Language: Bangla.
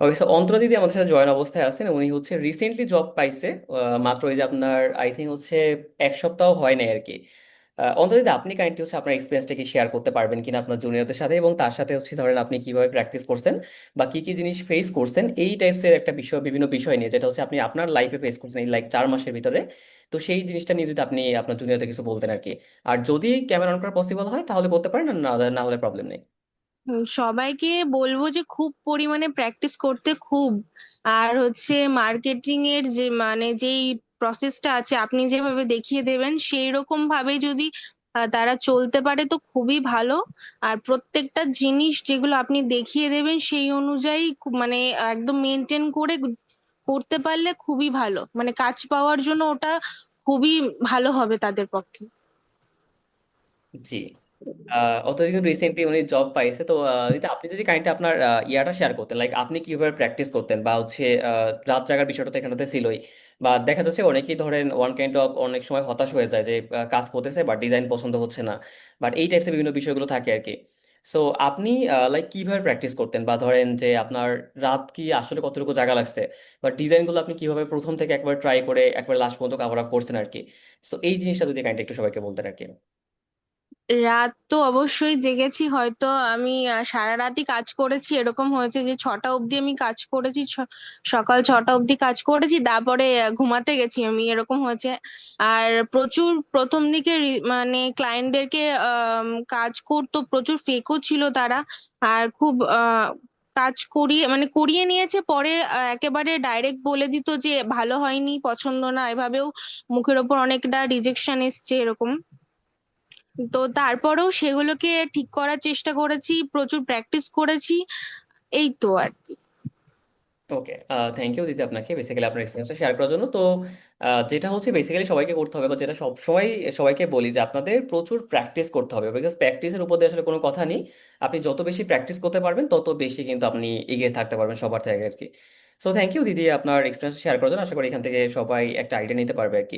ওকে সো অন্তরা দিদি আমাদের সাথে জয়েন অবস্থায় আছেন। উনি হচ্ছে রিসেন্টলি জব পাইছে। মাত্র এই যে আপনার আই থিঙ্ক হচ্ছে এক সপ্তাহ হয় নাই আর কি অন্তরা দিদি আপনি কাইন্ডলি হচ্ছে আপনার এক্সপিরিয়েন্সটা শেয়ার করতে পারবেন কিনা আপনার জুনিয়রদের সাথে এবং তার সাথে হচ্ছে ধরেন আপনি কীভাবে প্র্যাকটিস করছেন বা কি কি জিনিস ফেস করছেন, এই টাইপসের একটা বিষয়, বিভিন্ন বিষয় নিয়ে, যেটা হচ্ছে আপনি আপনার লাইফে ফেস করছেন এই লাইক চার মাসের ভিতরে। তো সেই জিনিসটা নিয়ে যদি আপনি আপনার জুনিয়রদের কিছু বলতেন আর কি আর যদি ক্যামেরা অন করা পসিবল হয়, তাহলে করতে পারেন না না হলে প্রবলেম নেই। হুম, সবাইকে বলব যে খুব পরিমাণে প্র্যাকটিস করতে খুব। আর হচ্ছে মার্কেটিং এর যে মানে যেই প্রসেসটা আছে আপনি যেভাবে দেখিয়ে দেবেন সেই রকম ভাবে যদি তারা চলতে পারে তো খুবই ভালো। আর প্রত্যেকটা জিনিস যেগুলো আপনি দেখিয়ে দেবেন সেই অনুযায়ী মানে একদম মেনটেন করে করতে পারলে খুবই ভালো। মানে কাজ পাওয়ার জন্য ওটা খুবই ভালো হবে তাদের পক্ষে। জি। আহ অতদিন রিসেন্টলি উনি জব পাইছে। তো আপনি যদি কাইন্ডলি আপনার ইয়াটা শেয়ার করতেন। লাইক আপনি কীভাবে প্র্যাকটিস করতেন? বা হচ্ছে রাত জাগার বিষয়টা তো এখানেতে ছিলই। বা দেখা যাচ্ছে অনেকেই ধরেন ওয়ান কাইন্ড অফ অনেক সময় হতাশ হয়ে যায় যে কাজ করতেছে বাট ডিজাইন পছন্দ হচ্ছে না। বাট এই টাইপসের বিভিন্ন বিষয়গুলো থাকে আর কি। সো আপনি লাইক কীভাবে প্র্যাকটিস করতেন? বা ধরেন যে, আপনার রাত কি আসলে কতটুকু জায়গা লাগছে? বা ডিজাইনগুলো আপনি কীভাবে প্রথম থেকে একবার ট্রাই করে, একবার লাস্ট পর্যন্ত কাভার আপ করছেন আর কি? সো এই জিনিসটা যদি কাইন্ডলি একটু সবাইকে বলতেন আর কি। রাত তো অবশ্যই জেগেছি হয়তো আমি সারা রাতই কাজ করেছি এরকম হয়েছে যে ছটা অবধি আমি কাজ করেছি ছ- সকাল ছটা অবধি কাজ করেছি তারপরে ঘুমাতে গেছি আমি এরকম হয়েছে। আর প্রচুর প্রথম দিকে মানে ক্লায়েন্টদেরকে কাজ করতো প্রচুর ফেকও ছিল তারা। আর খুব আহ, কাজ করিয়ে মানে করিয়ে নিয়েছে পরে একেবারে ডাইরেক্ট বলে দিত যে ভালো হয়নি পছন্দ না এভাবেও মুখের ওপর অনেকটা রিজেকশন এসছে এরকম। তো তারপরেও সেগুলোকে ঠিক করার চেষ্টা করেছি, প্রচুর প্র্যাকটিস করেছি, এই তো আর কি। ওকে থ্যাংক ইউ দিদি আপনাকে। বেসিক্যালি আপনার এক্সপিরিয়েন্সটা শেয়ার করার জন্য। তো যেটা হচ্ছে বেসিক্যালি সবাইকে করতে হবে বা যেটা সব সময় সবাইকে বলি যে আপনাদের প্রচুর প্র্যাকটিস করতে হবে। বিকজ প্র্যাকটিসের উপর আসলে কোনো কথা নেই। আপনি যত বেশি প্র্যাকটিস করতে পারবেন, তত বেশি কিন্তু আপনি এগিয়ে থাকতে পারবেন সবার থেকে আর কি। সো থ্যাংক ইউ দিদি আপনার এক্সপিরিয়েন্স শেয়ার করার জন্য। আশা করি এখান থেকে সবাই একটা আইডিয়া নিতে পারবে আর কি।